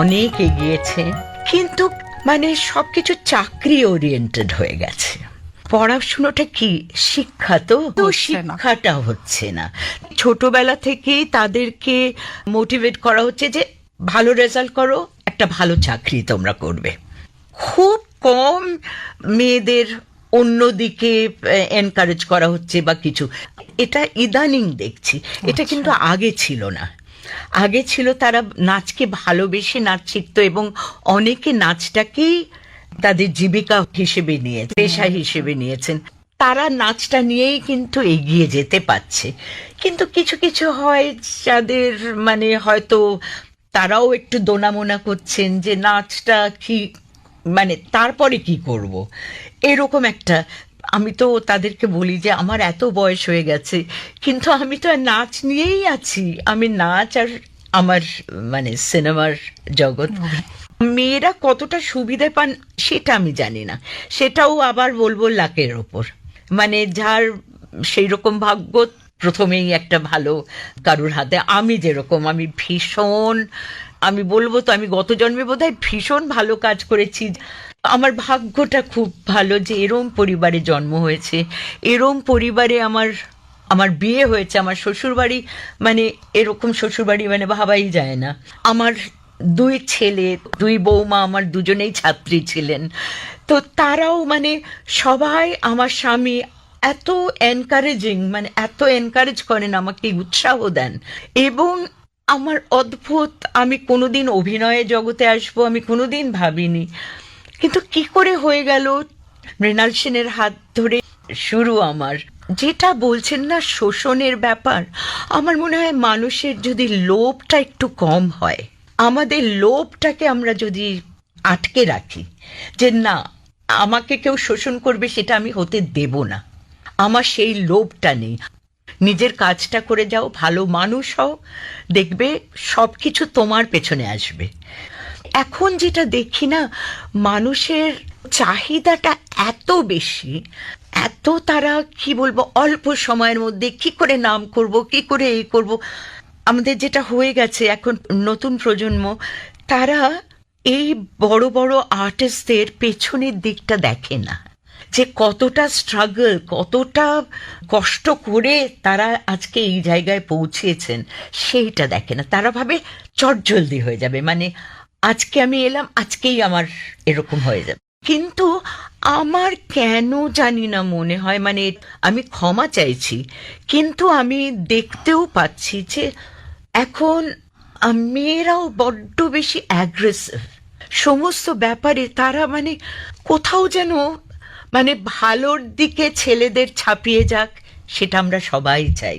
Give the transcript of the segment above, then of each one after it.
অনেক এগিয়েছে কিন্তু মানে সবকিছু চাকরি ওরিয়েন্টেড হয়ে গেছে। পড়াশুনোটা কি? শিক্ষা তো? শিক্ষাটা হচ্ছে না। ছোটবেলা থেকেই তাদেরকে মোটিভেট করা হচ্ছে যে ভালো রেজাল্ট করো একটা ভালো চাকরি তোমরা করবে। খুব কম মেয়েদের অন্যদিকে এনকারেজ করা হচ্ছে বা কিছু। এটা ইদানিং দেখছি। এটা কিন্তু আগে ছিল না। আগে ছিল তারা নাচকে ভালোবেসে নাচ শিখতো এবং অনেকে নাচটাকেই তাদের জীবিকা হিসেবে নিয়ে, পেশা হিসেবে নিয়েছেন। তারা নাচটা নিয়েই কিন্তু এগিয়ে যেতে পারছে। কিন্তু কিছু কিছু হয় যাদের মানে হয়তো তারাও একটু দোনামোনা করছেন যে নাচটা কি মানে তারপরে কি করব? এরকম একটা আমি তো তাদেরকে বলি যে আমার এত বয়স হয়ে গেছে, কিন্তু আমি তো নাচ নিয়েই আছি। আমি নাচ আর আমার মানে সিনেমার জগৎ। মেয়েরা কতটা সুবিধে পান সেটা আমি জানি না। সেটাও আবার বলব লাকের ওপর। মানে যার সেই রকম ভাগ্য প্রথমেই একটা ভালো কারুর হাতে। আমি যেরকম, আমি ভীষণ, আমি বলব তো, আমি গত জন্মে বোধহয় ভীষণ ভালো কাজ করেছি। আমার ভাগ্যটা খুব ভালো যে এরম পরিবারে জন্ম হয়েছে। এরম পরিবারে আমার আমার বিয়ে হয়েছে। আমার শ্বশুরবাড়ি মানে এরকম শ্বশুরবাড়ি মানে ভাবাই যায় না। আমার দুই ছেলে, দুই বৌমা, আমার দুজনেই ছাত্রী ছিলেন। তো তারাও মানে সবাই আমার স্বামী এত এনকারেজিং মানে এত এনকারেজ করেন, আমাকে উৎসাহ দেন। এবং আমার অদ্ভুত, আমি কোনোদিন অভিনয়ে জগতে আসব, আমি কোনোদিন ভাবিনি। কিন্তু কি করে হয়ে গেল? মৃণাল সেনের হাত ধরে শুরু আমার। যেটা বলছেন না শোষণের ব্যাপার, আমার মনে হয় মানুষের যদি লোভটা একটু কম হয়, আমাদের লোভটাকে আমরা যদি আটকে রাখি, যে না, আমাকে কেউ শোষণ করবে সেটা আমি হতে দেব না। আমার সেই লোভটা নেই। নিজের কাজটা করে যাও, ভালো মানুষ হও, দেখবে সব কিছু তোমার পেছনে আসবে। এখন যেটা দেখি না, মানুষের চাহিদাটা এত বেশি, এত তারা কি বলব, অল্প সময়ের মধ্যে কি করে নাম করব, কি করে এই করব। আমাদের যেটা হয়ে গেছে এখন নতুন প্রজন্ম, তারা এই বড় বড় আর্টিস্টদের পেছনের দিকটা দেখে না। যে কতটা স্ট্রাগল কতটা কষ্ট করে তারা আজকে এই জায়গায় পৌঁছেছেন, সেইটা দেখে না। তারা ভাবে চটজলদি হয়ে যাবে। মানে আজকে আমি এলাম আজকেই আমার এরকম হয়ে যাবে। কিন্তু আমার কেন জানি না মনে হয় মানে আমি ক্ষমা চাইছি কিন্তু আমি দেখতেও পাচ্ছি যে এখন মেয়েরাও বড্ড বেশি অ্যাগ্রেসিভ সমস্ত ব্যাপারে তারা মানে কোথাও যেন মানে ভালোর দিকে ছেলেদের ছাপিয়ে যাক সেটা আমরা সবাই চাই।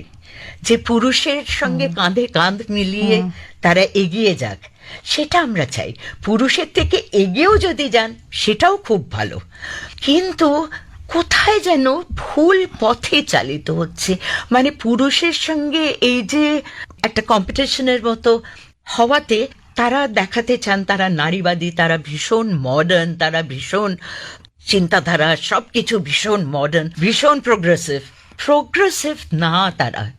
যে পুরুষের সঙ্গে কাঁধে কাঁধ মিলিয়ে তারা এগিয়ে যাক। সেটা আমরা চাই। পুরুষের থেকে এগিয়েও যদি যান, সেটাও খুব ভালো। কিন্তু কোথায় যেন ভুল পথে চালিত হচ্ছে। মানে পুরুষের সঙ্গে এই যে একটা কম্পিটিশনের মতো হওয়াতে তারা দেখাতে চান, তারা নারীবাদী, তারা ভীষণ মডার্ন তারা ভীষণ চিন্তাধারা সব কিছু ভীষণ মডার্ন ভীষণ প্রোগ্রেসিভ প্রোগ্রেসিভ না তারা।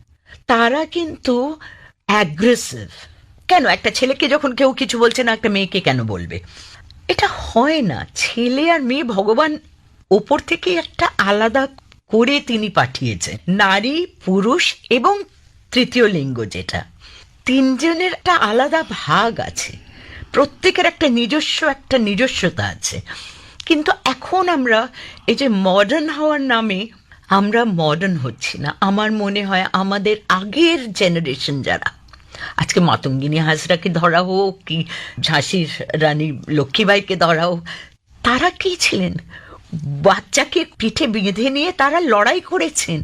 তারা কিন্তু অ্যাগ্রেসিভ কেন? একটা ছেলেকে যখন কেউ কিছু বলছে না, একটা মেয়েকে কেন বলবে? এটা হয় না। ছেলে আর মেয়ে ভগবান ওপর থেকে একটা আলাদা করে তিনি পাঠিয়েছেন। নারী, পুরুষ এবং তৃতীয় লিঙ্গ যেটা। তিনজনের একটা আলাদা ভাগ আছে। প্রত্যেকের একটা নিজস্ব, একটা নিজস্বতা আছে। কিন্তু এখন আমরা এই যে মডার্ন হওয়ার নামে আমরা মডার্ন হচ্ছি না। আমার মনে হয় আমাদের আগের জেনারেশন যারা আজকে মাতঙ্গিনী হাজরাকে ধরা হোক কি ঝাঁসির রানী লক্ষ্মীবাইকে ধরা হোক, তারা কি ছিলেন? বাচ্চাকে পিঠে বেঁধে নিয়ে তারা লড়াই করেছেন।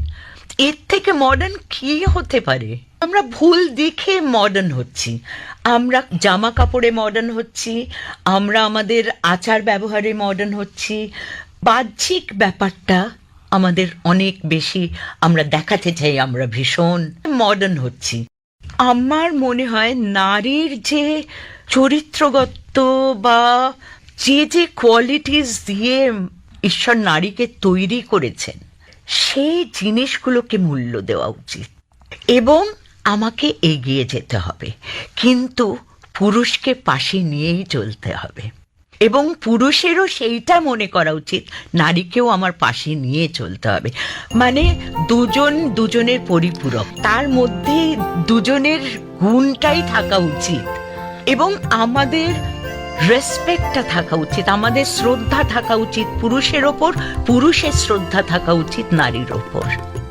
এর থেকে মডার্ন কি হতে পারে? আমরা ভুল দিকে মডার্ন হচ্ছি। আমরা জামা কাপড়ে মডার্ন হচ্ছি। আমরা আমাদের আচার ব্যবহারে মডার্ন হচ্ছি। বাহ্যিক ব্যাপারটা আমাদের অনেক বেশি আমরা দেখাতে চাই, আমরা ভীষণ মডার্ন হচ্ছি। আমার মনে হয় নারীর যে চরিত্রগত বা যে যে কোয়ালিটিস দিয়ে ঈশ্বর নারীকে তৈরি করেছেন, সেই জিনিসগুলোকে মূল্য দেওয়া উচিত। এবং আমাকে এগিয়ে যেতে হবে, কিন্তু পুরুষকে পাশে নিয়েই চলতে হবে। এবং পুরুষেরও সেইটা মনে করা উচিত। নারীকেও আমার পাশে নিয়ে চলতে হবে। মানে দুজন দুজনের পরিপূরক। তার মধ্যে দুজনের গুণটাই থাকা উচিত। এবং আমাদের রেসপেক্টটা থাকা উচিত। আমাদের শ্রদ্ধা থাকা উচিত পুরুষের ওপর, পুরুষের শ্রদ্ধা থাকা উচিত নারীর ওপর।